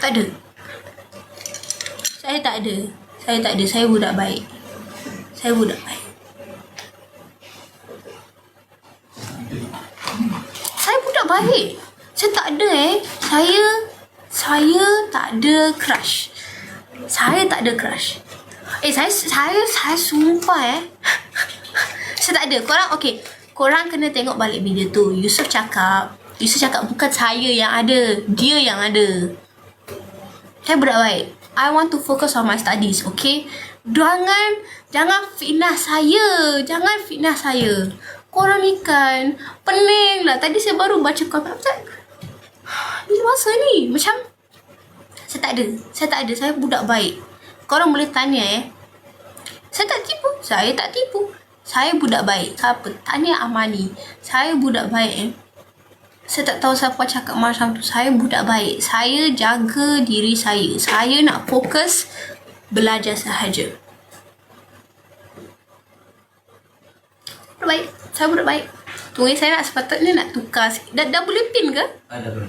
Tak ada. Saya tak ada. Saya tak ada. Saya budak baik. Saya budak baik. Saya budak baik. Saya tak ada eh. Saya saya tak ada crush. Saya tak ada crush. Eh saya saya saya sumpah eh. saya tak ada. Korang okey. Korang kena tengok balik video tu. Yusuf cakap, Yusuf cakap bukan saya yang ada, dia yang ada. Saya budak baik. I want to focus on my studies, okay? Jangan, jangan fitnah saya. Jangan fitnah saya. Korang ni kan, pening lah. Tadi saya baru baca komen. Tak? Bila masa ni? Macam, saya tak ada. Saya tak ada. Saya budak baik. Korang boleh tanya eh. Saya tak tipu. Saya tak tipu. Saya budak baik. Siapa? Tanya Amani. Saya budak baik eh. Saya tak tahu siapa cakap macam tu. Saya budak baik. Saya jaga diri saya. Saya nak fokus belajar sahaja. Budak baik. Saya budak baik. Tunggu saya nak sepatutnya nak tukar. sikit. Dah, dah boleh pin ke? Ada?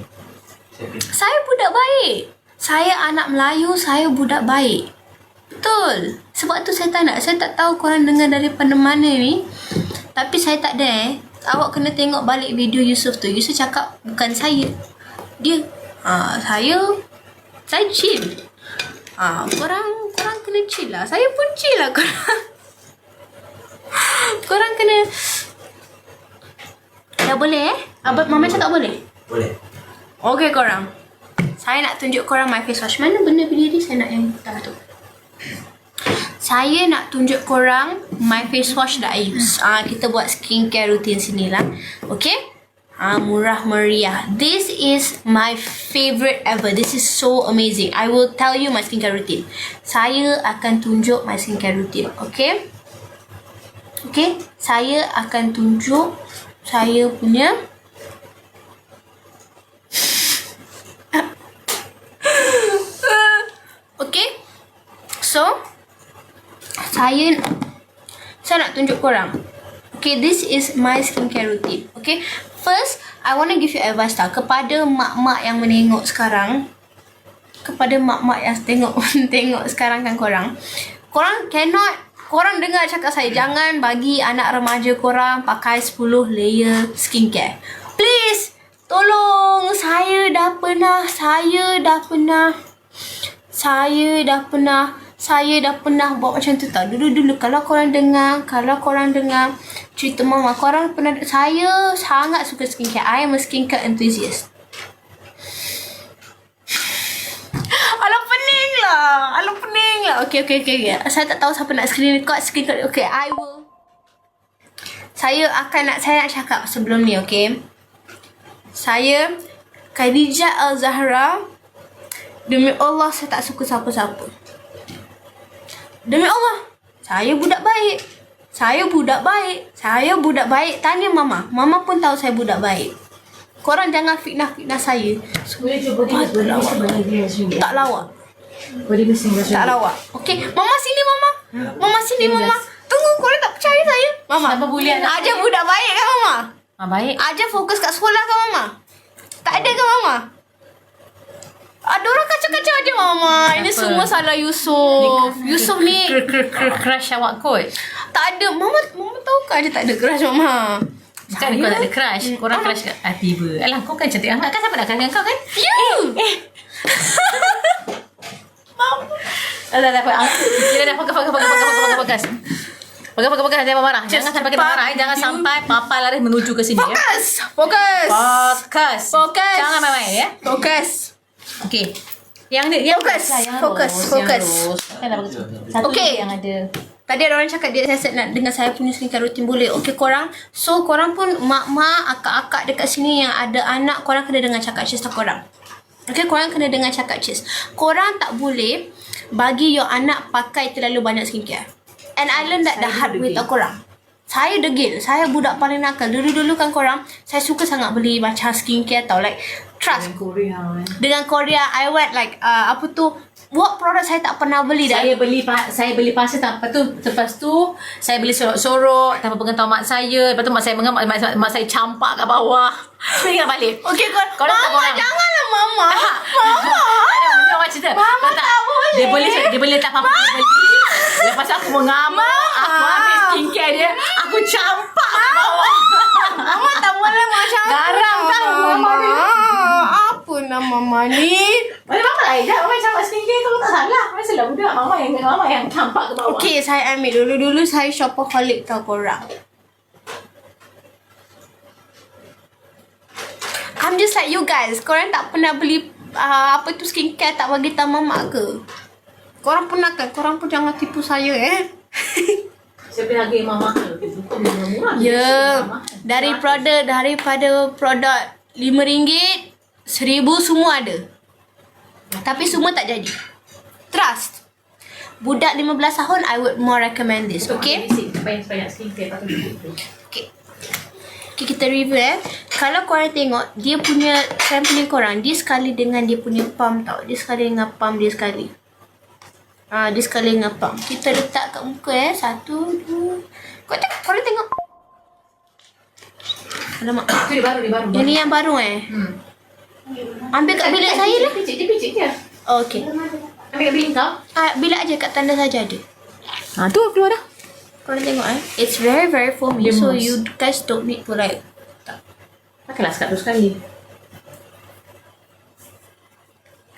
Saya pin. Saya budak baik. Saya anak Melayu, saya budak baik. Betul. Sebab tu saya tak nak. Saya tak tahu korang dengar daripada mana ni. Tapi saya tak ada eh. Awak kena tengok balik video Yusuf tu. Yusuf cakap bukan saya. Dia. Ha, saya. Saya chill. Ha, korang, korang kena chill lah. Saya pun chill lah korang. korang kena. Dah boleh eh? Abang Mama cakap boleh? Boleh. Okay korang. Saya nak tunjuk korang my face wash. Mana benda berdiri saya nak yang tengah tu. Saya nak tunjuk korang my face wash that I use. Ah kita buat skincare routine sini lah. Okay? Ah murah meriah. This is my favorite ever. This is so amazing. I will tell you my skincare routine. Saya akan tunjuk my skincare routine. Okay? Okay? Saya akan tunjuk saya punya Okay. So, saya saya nak tunjuk korang. Okay, this is my skincare routine. Okay. First, I want to give you advice tau kepada mak-mak yang menengok sekarang. Kepada mak-mak yang tengok tengok sekarang kan korang. Korang cannot Korang dengar cakap saya Jangan bagi anak remaja korang Pakai 10 layer skincare Please Tolong Saya dah pernah Saya dah pernah saya dah pernah saya dah pernah buat macam tu tau. Dulu-dulu kalau korang dengar, kalau korang dengar cerita mama, korang pernah saya sangat suka skincare. I am a skincare enthusiast. Alah pening lah. Alah pening lah. Okay, okay, okay. okay. Saya tak tahu siapa nak screen record, screen record. Okay, I will. Saya akan nak, saya nak cakap sebelum ni, okay. Saya, Khadijah Al-Zahra, Demi Allah saya tak suka siapa-siapa. Demi Allah, saya budak baik. Saya budak baik. Saya budak baik. Tanya mama. Mama pun tahu saya budak baik. Korang jangan fitnah-fitnah saya. Boleh cuba dia. Tak lawak. Bising dah Tak lawak. Okey, mama sini mama. Mama sini mama. Tunggu korang tak percaya saya. Mama. Siapa boleh anak Aja budak baik kan mama? Ah baik. Aja fokus kat sekolah kan mama? Tak ada kan mama? Ada orang kacau-kacau aja mama. Ini Kenapa? semua salah Yusuf. Yusuf ni crush awak kot. tak ada. Mama mama tahu kan dia tak ada crush mama. Bukan kau tak ada crush. Korang crush kat hati ber. Alah kau kan cantik sangat kan siapa nak dengan kau kan? You. Tak tak tak apa. Ah, Kita dah fokus fokus fokus fokus fokus fokus. Fokus fokus fokus jangan marah. Jangan sampai kita marah. eh. Jangan sampai papa lari menuju ke sini ya. Fokus. Fokus. Fokus. Fokus. Jangan main-main ya. Fokus. Okey. Yang ni yang Fokus. lah, yang Fokus. Fokus. Yang. Kan dah bagus. Satu Okey. yang ada. Tadi ada orang cakap dia saya nak dengar saya punya skincare routine boleh. Okey korang. So korang pun mak-mak, akak-akak dekat sini yang ada anak korang kena dengar cakap cis tak korang. Okay, korang kena dengar cakap cis. Korang tak boleh bagi your anak pakai terlalu banyak skincare. And I learn that the hard way tau korang. Saya degil. Saya budak paling nakal. Dulu-dulu kan korang, saya suka sangat beli macam skincare tau. Like, trust. Korea. eh. Dengan Korea, I went like, uh, apa tu, what product saya tak pernah beli dah. Saya beli pa- saya beli pasal tanpa tu lepas tu saya beli sorok-sorok tanpa pengetahuan mak saya. Lepas tu mak saya mengambil mak, mak, mak saya campak kat bawah. Saya ingat balik. Okay, kau, Korang tak Mama, korang. janganlah Mama. Tak Mama. ada, Dia boleh dia boleh letak apa-apa dia beli. Lepas tu aku mengamuk, aku ambil skincare dia, aku campak ke bawah. Mama tak boleh macam tu. Garang tau, Mama ni. Apa nama Mama ni? Mama lah Ijat, mama campak skincare tu tak salah. Mama salah budak mama yang mama yang campak ke bawah. Okay, saya ambil dulu. Dulu saya shopaholic tau korang. I'm just like you guys. Korang tak pernah beli uh, apa tu skincare tak bagi tahu mamak ke? Korang pernah kan? Korang pun jangan tipu saya eh. Siapa harga yang mahal? Bukan yang murah. Ya, dari produk daripada produk RM5, RM1000 semua ada. Tapi semua tak jadi. Trust. Budak 15 tahun I would more recommend this, okay? Okay. Okay, kita review eh. Kalau korang tengok, dia punya sampling korang, dia sekali dengan dia punya pump tau. Dia sekali dengan pump dia sekali. Ah, dia sekali dengan pump. Kita letak kat muka eh. Satu, dua. Kau tengok, korang tengok. Alamak. Itu dia baru, dia baru. Yang ni yang baru eh. Hmm. Ambil kat bilik saya lah. Dia picit je. Oh, okay. Ambil kat bilik kau. Ah, bilik aja kat tanda saja ada. Ha, tu keluar dah. Korang tengok eh. It's very very foamy. Dia So moist. you guys don't need to like Pakailah sekat tu sekali.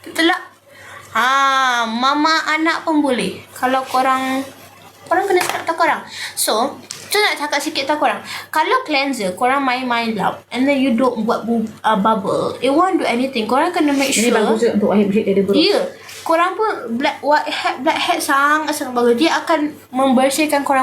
Betul tak? Ha, mama anak pun boleh. Kalau korang korang kena cakap tahu korang. So, tu nak cakap sikit tahu korang. Kalau cleanser, korang main-main lap and then you don't buat bu- uh, bubble, it won't do anything. Korang kena make Ini sure. bagus juga untuk air bersih dia ada beruk. Ya. Korang pun black white head black head sangat sangat bagus. Dia akan membersihkan korang